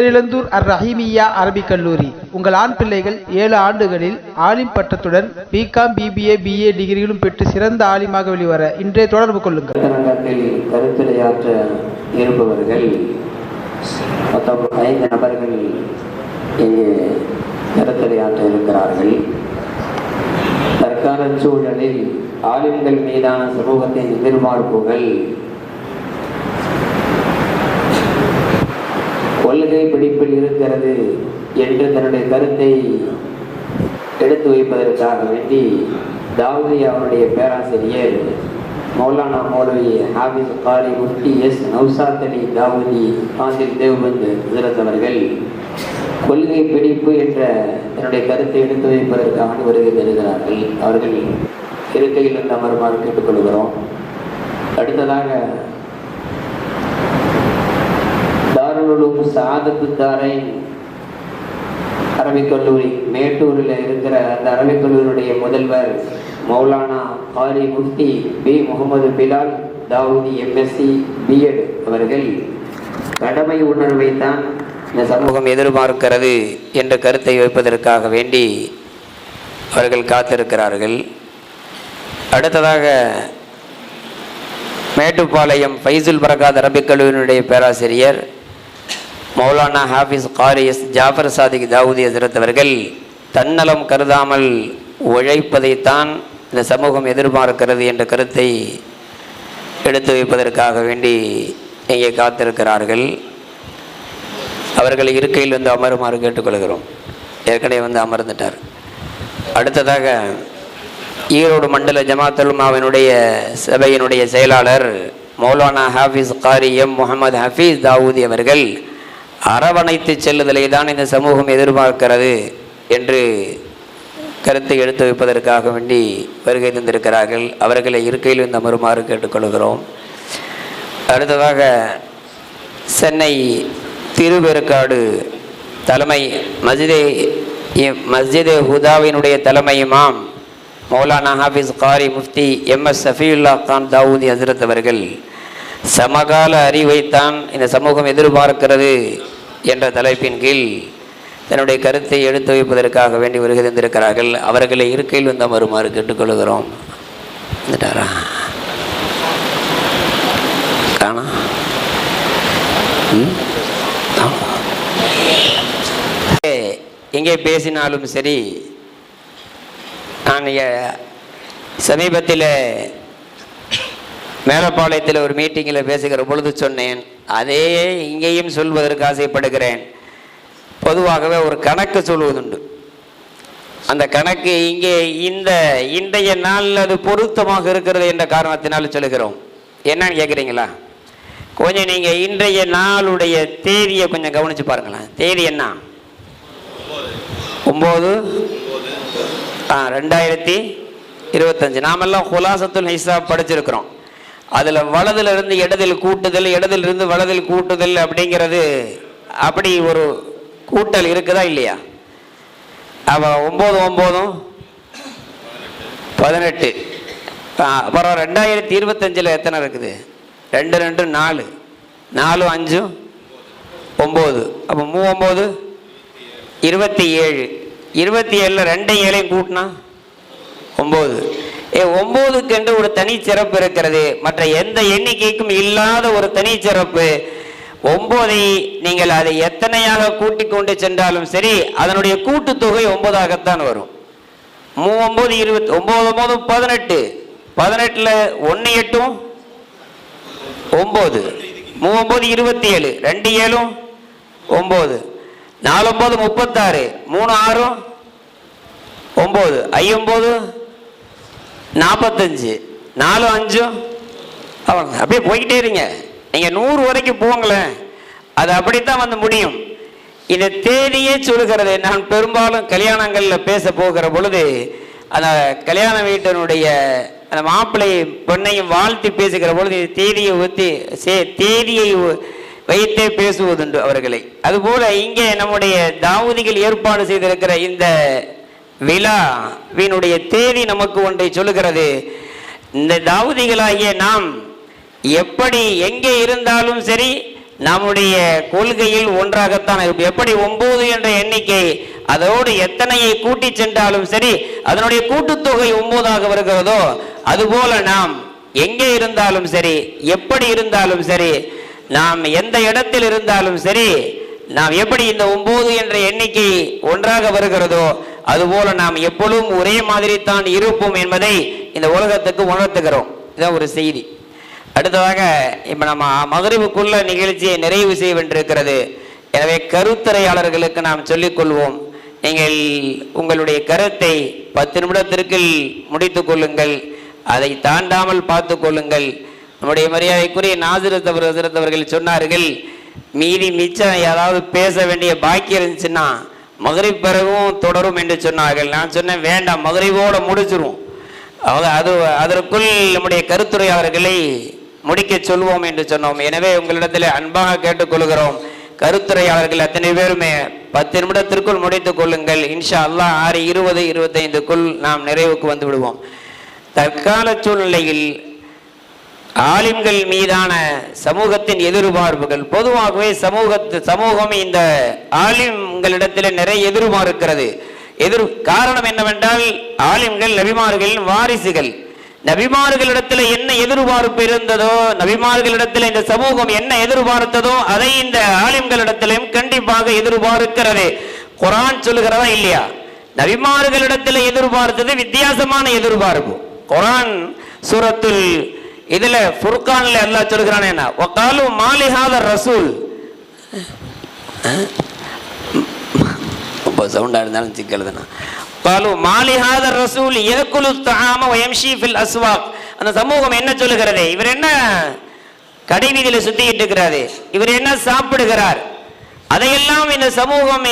பேரிழந்தூர் அர் ரஹீமியா அரபிக் கல்லூரி. உங்கள் ஆண் பிள்ளைகள் ஏழு ஆண்டுகளில் ஆலிம் பட்டத்துடன் பிகாம் பிபிஏ பிஏ டிகிரிகளும் பெற்று சிறந்த ஆலிமாக வெளிவர இன்றைய தொடர்பு கொள்ளுங்கள். கருத்துரையாற்ற இருப்பவர்கள் மொத்தம் ஐந்து நபர்கள் இங்கு கருத்துரையாற்ற இருக்கிறார்கள். தற்கால சூழலில் ஆலிம்கள் மீதான சமூகத்தின் எதிர்பார்ப்புகள் கொள்கை பிடிப்பில் இருக்கிறது என்று தன்னுடைய கருத்தை எடுத்து வைப்பதற்காக வேண்டி தாவூதி அவருடைய பேராசிரியர் மௌலானா மௌலவி ஹாபிஸ் காலி முட்டி எஸ் நௌசாத் அலி தாவூதி ஆந்தில் தேவ்பந்து ஹசரத் அவர்கள் கொள்கை பிடிப்பு என்ற தன்னுடைய கருத்தை எடுத்து வைப்பதற்காக வருகை தருகிறார்கள். அவர்கள் இருக்கையில் இருந்து அமருமாறு கேட்டுக்கொள்கிறோம். அடுத்ததாக தாருலுலும் சாதத்து அரபிக் கல்லூரி மேட்டூரில் இருக்கிற அந்த அரபிக் கல்லூரியுடைய முதல்வர் Maulana Qari Mufti P. Mohammed Bilal Dawoodi M Sc B Ed அவர்கள் கடமை உணர்வை தான் இந்த சமூகம் எதிர்பார்க்கிறது என்ற கருத்தை வைப்பதற்காக வேண்டி அவர்கள் காத்திருக்கிறார்கள். அடுத்ததாக மேட்டுப்பாளையம் ஃபைசுல் பரகாத் அரபிக் கல்லூரியினுடைய பேராசிரியர் மௌலானா ஹாஃபிஸ் காரி எஸ் ஜாஃபர் சாதிக் தாவூதி ஹசரத் அவர்கள் தன்னலம் கருதாமல் உழைப்பதைத்தான் இந்த சமூகம் எதிர்பார்க்கிறது என்ற கருத்தை எடுத்து வைப்பதற்காக வேண்டி இங்கே காத்திருக்கிறார்கள். அவர்கள் இருக்கையில் வந்து அமருமாறு கேட்டுக்கொள்கிறோம். ஏற்கனவே வந்து அமர்ந்துட்டார். அடுத்ததாக ஈரோடு மண்டல ஜமாத்துல்மாவினுடைய சபையினுடைய செயலாளர் மௌலானா ஹாஃபிஸ் காரி எம் முகமது ஹஃபீஸ் தாவூதி அவர்கள் அரவணைத்து செல்லுதலை தான் இந்த சமூகம் எதிர்பார்க்கிறது என்று கருத்தை எடுத்து வைப்பதற்காக வேண்டி வருகை தந்திருக்கிறார்கள். அவர்களை இருக்கையில் இந்த மறுமாறு கேட்டுக்கொள்கிறோம். அடுத்ததாக சென்னை திருவேற்காடு தலைமை மஸ்ஜிதே மஸ்ஜிதே ஹுதாவினுடைய தலைமை இமாம் மௌலானா ஹாஃபிஸ் காரி முஃப்தி எம் எஸ் சஃபியுல்லா கான் தாவூதி ஹசரத் அவர்கள் சமகால அறிவைத்தான் இந்த சமூகம் எதிர்பார்க்கிறது. என்ற தலைப்பின் கீழ் தன்னுடைய கருத்தை எடுத்து வைப்பதற்காக வேண்டி வருகை தந்திருக்கிறார்கள் அவர்களை இருக்கையில் வந்து அமருமாறு கேட்டுக்கொள்கிறோம். வந்துட்டாரா? காணா? ம்? எங்கே பேசினாலும் சரி நான் சமீபத்தில் மேலப்பாளையத்தில் ஒரு மீட்டிங்கில் பேசுகிற பொழுது சொன்னேன். அதே இங்கேயும் சொல்வதற்கு ஆசைப்படுகிறேன். பொதுவாகவே ஒரு கணக்கு சொல்வதுண்டு. அந்த கணக்கு இங்கே இந்த இன்றைய நாளில் அது பொருத்தமாக இருக்கிறது என்ற காரணத்தினால் சொல்லுகிறோம். என்னன்னு கேட்குறீங்களா? கொஞ்சம் நீங்கள் இன்றைய நாளுடைய தேதியை கொஞ்சம் கவனித்து பாருங்களேன். தேதி என்ன? ஒம்பது. ஆ ரெண்டாயிரத்தி இருபத்தஞ்சு. நாமெல்லாம் ஹுலாசத்துல் ஹிசாப் படிச்சிருக்கிறோம். அதில் வலதுல இருந்து இடதில் கூட்டுதல் இடதில் இருந்து வலதில் கூட்டுதல் அப்படிங்கிறது அப்படி ஒரு கூட்டல் இருக்குதா இல்லையா? அவ ஒம்பது ஒம்போதும் பதினெட்டு. அப்புறம் ரெண்டாயிரத்தி இருபத்தஞ்சில் எத்தனை இருக்குது? ரெண்டு ரெண்டு நாலு. நாலு அஞ்சும் ஒம்பது. அப்போ மூ ஒம்பது? இருபத்தி ஏழு. இருபத்தி ஏழில் ரெண்டு ஏழையும் கூட்டினா ஒம்பது. ஏ ஒம்போதுக்கென்று ஒரு தனிச்சிறப்பு இருக்கிறது. மற்ற எந்த எண்ணிக்கைக்கும் இல்லாத ஒரு தனிச்சிறப்பு ஒன்பதை நீங்கள் அதை எத்தனையாக கூட்டி கொண்டு சென்றாலும் சரி அதனுடைய கூட்டுத்தொகை ஒன்பதாகத்தான் வரும். மூ ஒம்பது இருபத்தி ஒம்பது ஒம்பது பதினெட்டு. பதினெட்டில் ஒன்று எட்டும் ஒம்பது. மூ ஒம்பது இருபத்தி ஏழு ரெண்டு ஏழும் ஒம்பது. நாலு ஒம்பது முப்பத்தாறு. மூணு ஆறும் ஒம்பது. ஐயொம்பது நாற்பத்தஞ்சு நாலு அஞ்சும் அவங்க அப்படியே போய்கிட்டே இருங்க. நீங்கள் நூறு வரைக்கும் போங்களேன். அது அப்படித்தான் வந்து முடியும். இந்த தேதியே சொல்லுகிறது நான் பெரும்பாலும் கல்யாணங்களில் பேச போகிற பொழுது அந்த கல்யாண வீட்டினுடைய அந்த மாப்பிள்ளையும் பெண்ணையும் வாழ்த்தி பேசுகிற பொழுது இந்த தேதியை ஒத்தி சே தேதியை வைத்தே பேசுவதுண்டு அவர்களை. அதுபோல இங்கே நம்முடைய தாவூதிகள் ஏற்பாடு செய்திருக்கிற இந்த விழாவினுடைய தேதி நமக்கு ஒன்றை சொல்லுகிறது. இந்த தாவதிகளாகிய நாம் எப்படி எங்கே இருந்தாலும் சரி நம்முடைய கொள்கையில் ஒன்றாகத்தான் இருக்கும் எப்படி ஒன்பது என்ற எண்ணிக்கை அதோடு எத்தனையை கூட்டி சென்றாலும் சரி அதனுடைய கூட்டுத்தொகை ஒன்பதாக வருகிறதோ அதுபோல நாம் எங்கே இருந்தாலும் சரி எப்படி இருந்தாலும் சரி நாம் எந்த இடத்தில் இருந்தாலும் சரி நாம் எப்படி இந்த ஒன்பது என்ற எண்ணிக்கை ஒன்றாக வருகிறதோ அதுபோல நாம் எப்பொழுதும் ஒரே மாதிரி தான் இருப்போம் என்பதை இந்த உலகத்துக்கு உணர்த்துகிறோம். இதுதான் ஒரு செய்தி. அடுத்ததாக இப்ப நம்ம மகரிவுக்குள்ள நிகழ்ச்சியை நிறைவு செய்ய வேண்டியிருக்கிறது எனவே கருத்துரையாளர்களுக்கு நாம் சொல்லிக் கொள்வோம் நீங்கள் உங்களுடைய கருத்தை பத்து நிமிடத்திற்கு முடித்துக் கொள்ளுங்கள். அதை தாண்டாமல் பார்த்து கொள்ளுங்கள். நம்முடைய மரியாதைக்குரிய நாசிரத்தவர் அவர்கள் சொன்னார்கள் மீதி மிச்சம் ஏதாவது பேச வேண்டிய பாக்கி இருந்துச்சுன்னா மகரிப் பிறகும் தொடரும் என்று சொன்னார்கள். நான் சொன்னேன் வேண்டாம் மகரிவோடு முடிச்சிருவோம். அவங்க அது அதற்குள் நம்முடைய கருத்துரையாளர்களை முடிக்க சொல்வோம் என்று சொன்னோம். எனவே உங்களிடத்தில் அன்பாக கேட்டுக்கொள்கிறோம். கருத்துரையாளர்கள் அத்தனை பேருமே பத்து நிமிடத்திற்குள் முடித்துக் கொள்ளுங்கள். இன்ஷா அல்லாஹ் ஆறு இருபது இருபத்தைந்துக்குள் நாம் நிறைவுக்கு வந்து விடுவோம். தற்கால சூழ்நிலையில் ஆலிம்கள் மீதான சமூகத்தின் எதிர்பார்ப்புகள். பொதுவாகவே சமூகத்து சமூகம் இந்த ஆலிம்களிடத்தில் நிறைய எதிர்பார்க்கிறது எதிர் காரணம் என்னவென்றால் ஆலிம்கள் நபிமார்களின் வாரிசுகள். நபிமார்களிடத்தில் என்ன எதிர்பார்ப்பு இருந்ததோ நபிமார்களிடத்தில் இந்த சமூகம் என்ன எதிர்பார்த்ததோ அதை இந்த ஆலிம்களிடத்திலும் கண்டிப்பாக எதிர்பார்க்கிறது குரான் சொல்லுகிறதா இல்லையா? நபிமார்களிடத்தில் எதிர்பார்த்தது வித்தியாசமான எதிர்பார்ப்பு. குரான் சூரத்தில் இதுல ஃபுர்கான்ல எல்லாம் சொல்கிறான் என்ன? வகாலு மாலிஹாத ரசூல். ரொம்ப சவுண்டா இருந்தாலும் சிக்கல் காலு மாலிஹாத ரசூல் ஏகுலு தாம வயம்ஷி ஃபில் அஸ்வாக். அந்த சமூகம் என்ன சொல்லுகிறது? இவர் என்ன கடைவீதியில சுத்திக்கிட்டு இருக்கிறாரு. இவர் என்ன சாப்பிடுகிறார்? அதையெல்லாம் இந்த சமூகம்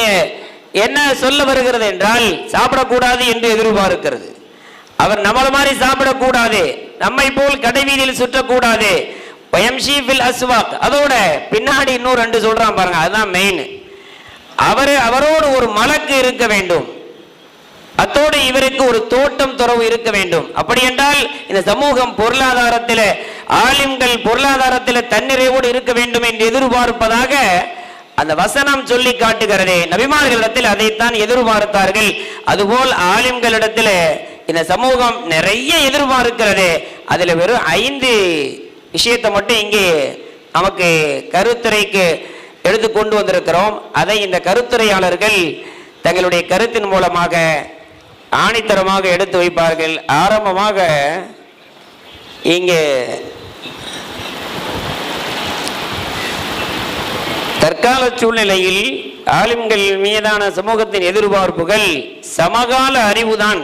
என்ன சொல்ல வருகிறது என்றால் சாப்பிடக்கூடாது என்று எதிர்பார்க்கிறது. அவர் நம்மள மாதிரி சாப்பிடக்கூடாது. நம்மை போல் கடைவீதியில் சுற்றக்கூடாது. அஸ்வாக். அதோட பின்னாடி இன்னும் ரெண்டு சொல்றான் பாருங்க அதுதான் மெயின் அவர் அவரோடு ஒரு மலக்கு இருக்க வேண்டும். அத்தோடு இவருக்கு ஒரு தோட்டம் துறவு இருக்க வேண்டும். அப்படி என்றால் இந்த சமூகம் பொருளாதாரத்தில் ஆலிம்கள் பொருளாதாரத்தில் தன்னிறைவோடு இருக்க வேண்டும் என்று எதிர்பார்ப்பதாக அந்த வசனம் சொல்லி காட்டுகிறதே. நபிமார்களிடத்தில் அதைத்தான் எதிர்பார்த்தார்கள். அதுபோல் ஆலிம்களிடத்தில் இந்த சமூகம் நிறைய எதிர்பார்க்கிறது. அதில் வெறும் ஐந்து விஷயத்தை மட்டும் இங்கே நமக்கு கருத்துரைக்கு எடுத்து கொண்டு வந்திருக்கிறோம். அதை இந்த கருத்துரையாளர்கள் தங்களுடைய கருத்தின் மூலமாக ஆணித்தரமாக எடுத்து வைப்பார்கள். ஆரம்பமாக இங்கே தற்கால சூழ்நிலையில் ஆலிம்கள் மீதான சமூகத்தின் எதிர்பார்ப்புகள் சமகால அறிவுதான்.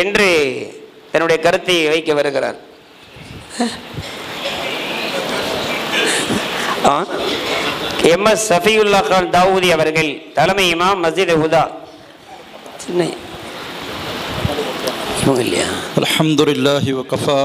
என்று தன்னுடைய கருத்தை வைக்க வருகிறார். எம் எஸ் சஃபியுல்லா கான் தாவூதி அவர்கள் தலைமை இமாம் மஸ்ஜித் ஹுதா சென்னை. இல்லையா? அலமதுல்லாஹி வகஃபா.